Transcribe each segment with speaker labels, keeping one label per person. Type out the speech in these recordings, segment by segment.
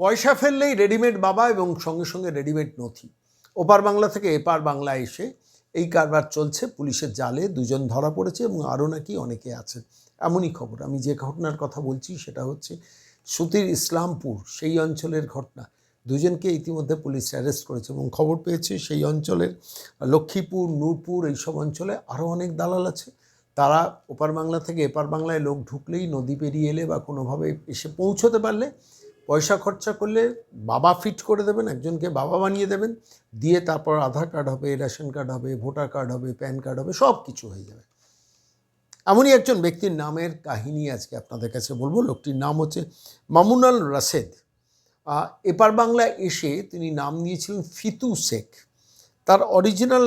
Speaker 1: পয়সা ফেললেই রেডিমেড বাবা এবং সঙ্গে সঙ্গে রেডিমেড নথি। ওপার বাংলা থেকে এপার বাংলা এসে এই কারবার চলছে, পুলিশের জালে দুজন ধরা পড়েছে এবং আরও নাকি অনেকে আছেন এমনই খবর। আমি যে ঘটনার কথা বলছি সেটা হচ্ছে সুতির ইসলামপুর, সেই অঞ্চলের ঘটনা। দুজনকে ইতিমধ্যে পুলিশ অ্যারেস্ট করেছে এবং খবর পেয়েছে সেই অঞ্চলের লক্ষ্মীপুর, নূরপুর এইসব অঞ্চলে আরও অনেক দালাল আছে। তারা ওপার বাংলা থেকে এপার বাংলায় লোক ঢুকলেই নদী পেরিয়ে এলে বা কোনোভাবে এসে পৌঁছতে পারলে পয়সা খরচা করলে বাবা ফিট করে দেবেন, একজনকে বাবা বানিয়ে দেবেন, দিয়ে তারপর আধার কার্ড হবে রেশন কার্ড হবে ভোটার কার্ড হবে প্যান কার্ড হবে, সব কিছু হয়ে যাবে। এমনই একজন ব্যক্তির নামের কাহিনী আজকে আপনাদের কাছে বলব। লোকটির নাম হচ্ছে মামুনাল রাশেদ। এপার বাংলায় এসে তিনি নাম দিয়েছিলেন ফিতু শেখ। তার অরিজিনাল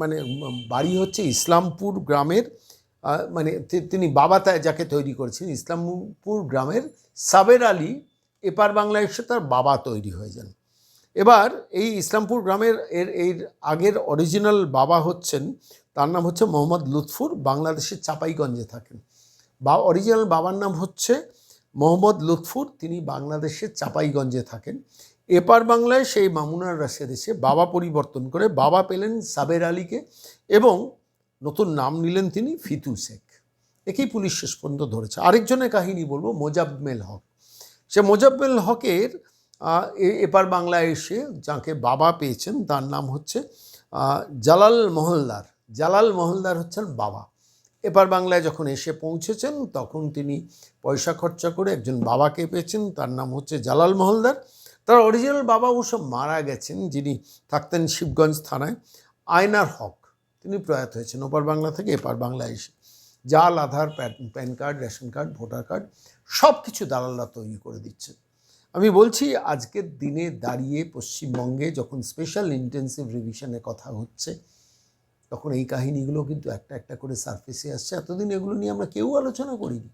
Speaker 1: মানে বাড়ি হচ্ছে ইসলামপুর গ্রামের মানে তিনি বাবা তা, যাকে তৈরি করেছেন, ইসলামপুর গ্রামের সাবের আলী এপার বাংলায় এসে তার বাবা তৈরি হয়ে যান। এবার এই ইসলামপুর গ্রামের এর এর আগের অরিজিনাল বাবা হচ্ছেন, তার নাম হচ্ছে মোহাম্মদ লুৎফুর, বাংলাদেশের চাপাইগঞ্জে থাকেন। বা অরিজিনাল বাবার নাম হচ্ছে মোহাম্মদ লুৎফুর, তিনি বাংলাদেশের চাপাইগঞ্জে থাকেন। এপার বাংলায় সেই মামুনার রাশেদ এসে বাবা পরিবর্তন করে বাবা পেলেন সাবের আলীকে এবং নতুন নাম নিলেন তিনি ফিতু শেখ। একেই পুলিশ শেষ পর্যন্ত ধরেছে। আরেকজনের কাহিনী বলব মোজাব্মেল হক। সে মোজাব্বেল হকের এপার বাংলায় এসে যাকে বাবা পেয়েছেন, তার নাম হচ্ছে জালাল মহলদার। জালাল মহলদার হচ্ছেন বাবা। এপার বাংলায় যখন এসে পৌঁছেছেন, তখন তিনি পয়সা খরচা করে একজন বাবাকে পেয়েছেন, তার নাম হচ্ছে জালাল মহলদার। তার অরিজিনাল বাবা অবশ্য মারা গেছেন, যিনি থাকতেন শিবগঞ্জ থানায়, আয়নার হক। তিনি প্রয়াত হয়েছেন ওপার বাংলা থেকে, এপার বাংলায় এসে। জাল, Aadhaar, PAN card, ration card, voter card সব কিছু দালালরা তৈরি করে দিচ্ছে। আমি বলছি, আজকের দিনে দাঁড়িয়ে পশ্চিমবঙ্গে যখন স্পেশাল ইন্টেন্সিভ রিভিশনের কথা হচ্ছে, তখন এই কাহিনীগুলো কিন্তু একটা একটা করে সারফেসে আসছে। এতদিন এগুলো নিয়ে আমরা কেউ আলোচনা করিনি।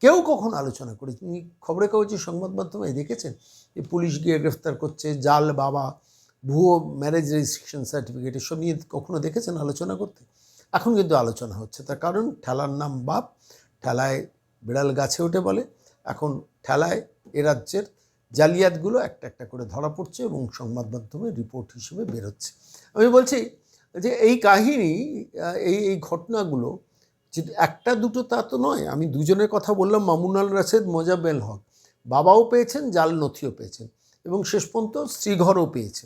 Speaker 1: কেউ কখন আলোচনা করে তুমি খবরে কাগজে সংবাদ মাধ্যমে দেখেছেন যে পুলিশ গিয়ে গ্রেফতার করছে, জাল বাবা, ভুয়ো ম্যারেজ রেজিস্ট্রেশন সার্টিফিকেট এসব নিয়ে কখনো দেখেছেন আলোচনা করতে? এখন কিন্তু আলোচনা হচ্ছে। তার কারণ, ঠেলার নাম বাপ, ঠেলায় বিড়াল গাছে ওঠে বলে। এখন ঠেলায় এ রাজ্যের জালিয়াতগুলো একটা একটা করে ধরা পড়ছে এবং সংবাদ মাধ্যমে রিপোর্ট হিসেবে বেরোচ্ছে। আমি বলছি যে এই কাহিনী, এই এই ঘটনাগুলো যে একটা দুটো তা তো নয়। আমি দুজনের কথা বললাম, মামুনাল রাশেদ মোজাবেল হক। বাবাও পেয়েছেন, জাল নথিও পেয়েছেন এবং শেষ পর্যন্ত শ্রীঘরও পেয়েছে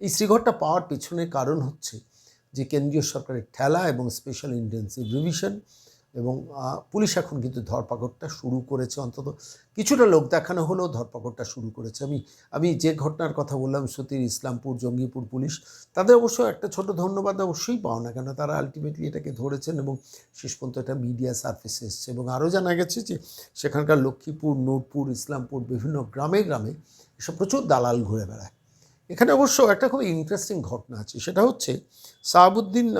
Speaker 1: এই শ্রীঘরটা পাওয়ার পেছনে কারণ হচ্ছে যে কেন্দ্রীয় সরকারের ঠেলা এবং স্পেশাল ইন্টেন্সিভ রিভিশন এবং পুলিশ এখন কিন্তু ধরপাকড়টা শুরু করেছে অন্তত। কিছুটা লোক দেখানো হলেও ধরপাকড়টা শুরু করেছে। আমি আমি যে ঘটনার কথা বললাম, সতীর ইসলামপুর, জঙ্গিপুর পুলিশ, তাদের অবশ্য একটা ছোট ধন্যবাদ অবশ্যই পাও না কেন তারা আলটিমেটলি এটাকে ধরেছেন এবং শেষ পর্যন্ত এটা মিডিয়া সার্ফেসে এসছে। এবং আরও জানা গেছে যে সেখানকার লক্ষ্মীপুর, নূরপুর, ইসলামপুর বিভিন্ন গ্রামে গ্রামে এসব প্রচুর দালাল ঘুরে বেড়ায়। এখানে অবশ্য একটা খুব ইন্টারেস্টিং ঘটনা আছে। সেটা হচ্ছে সাহাবুদ্দিন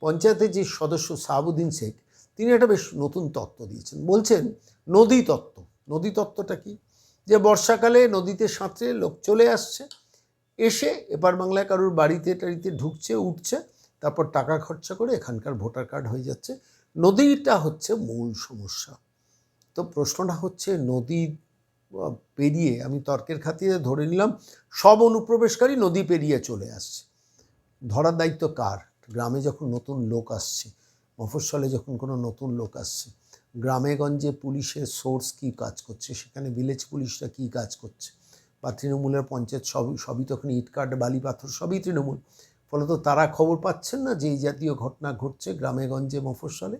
Speaker 1: পঞ্চায়েতের যে সদস্য সাহাবুদ্দিন শেখ তিনি একটা বেশ নতুন তত্ত্ব দিয়েছেন। বলছেন নদী তত্ত্ব। নদী তত্ত্বটা কি? যে বর্ষাকালে নদীতে সাঁতরে লোক চলে আসছে এসে এপার বাংলায় কারোর বাড়িতে টাড়িতে ঢুকছে উঠছে তারপর টাকা খরচা করে এখানকার ভোটার কার্ড হয়ে যাচ্ছে। নদীটা হচ্ছে মূল সমস্যা। তো প্রশ্নটা হচ্ছে নদী আহ, পেরিয়ে আমি তর্কের খাতিরে ধরে নিলাম, সব অনুপ্রবেশকারী নদী পেরিয়ে চলে আসছে। ধরার দায়িত্ব কার? গ্রামে যখন নতুন লোক আসছে, মফস্বলে যখন কোনো নতুন লোক আসছে, গ্রামে গঞ্জে পুলিশের সোর্স কী কাজ করছে, সেখানে ভিলেজ পুলিশরা কী কাজ করছে? বা তৃণমূলের পঞ্চায়েত সবই সবই তখন ইটকাট বালি, পাথর, সবই তৃণমূল। ফলত তারা খবর পাচ্ছেন না যে এই জাতীয় ঘটনা ঘটছে গ্রামে গঞ্জে মফস্বলে?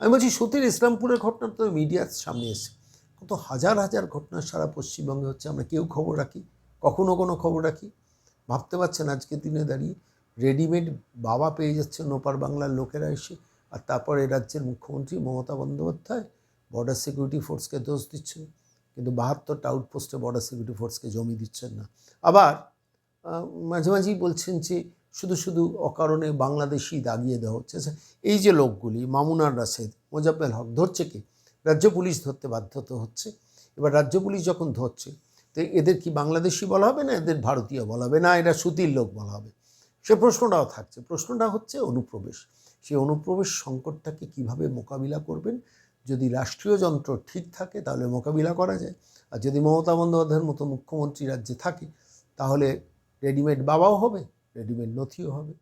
Speaker 1: আমি বলছি সতীর ইসলামপুরের ঘটনা তো মিডিয়ার সামনে এসে কত হাজার হাজার ঘটনা সারা পশ্চিমবঙ্গে হচ্ছে আমরা কেউ খবর রাখি কখনো কোনো খবর রাখি। ভাবতে পারছেন আজকের দিনে দাঁড়িয়ে রেডিমেড বাবা পেয়ে যাচ্ছেন ওপার বাংলার লোকেরা এসে আর তারপর রাজ্যের মুখ্যমন্ত্রী মমতা বন্দ্যোপাধ্যায় বর্ডার সিকিউরিটি ফোর্সকে দোষ দিচ্ছেন কিন্তু বাহাত্তরটা আউটপোস্টে বর্ডার সিকিউরিটি ফোর্সকে জমি দিচ্ছেন না। আবার মাঝে মাঝেই বলছেন যে শুধু শুধু অকারণে বাংলাদেশি দাগিয়ে দেওয়া হচ্ছে। আচ্ছা, এই যে লোকগুলি মামুনার রাশেদ মোজাব্বেল হক ধরছে কে? রাজ্য পুলিশ ধরতে বাধ্য হচ্ছে। এবার রাজ্য পুলিশ যখন ধরছে, তো এদের কি বাংলাদেশি বলা হবে না এদের ভারতীয় বলা হবে? না, এরা সুতির লোক বলা হবে। সে প্রশ্নটাও থাকছে। প্রশ্নটা হচ্ছে অনুপ্রবেশ। সেই অনুপ্রবেশ সংকটটাকে কীভাবে মোকাবিলা করবেন? যদি রাষ্ট্রীয় যন্ত্র ঠিক থাকে, তাহলে মোকাবিলা করা যায়। আর যদি মমতা বন্দ্যোপাধ্যায়ের মতো মুখ্যমন্ত্রী রাজ্যে থাকে, তাহলে রেডিমেড বাবাও হবে, রেডিমেড নথিও হবে।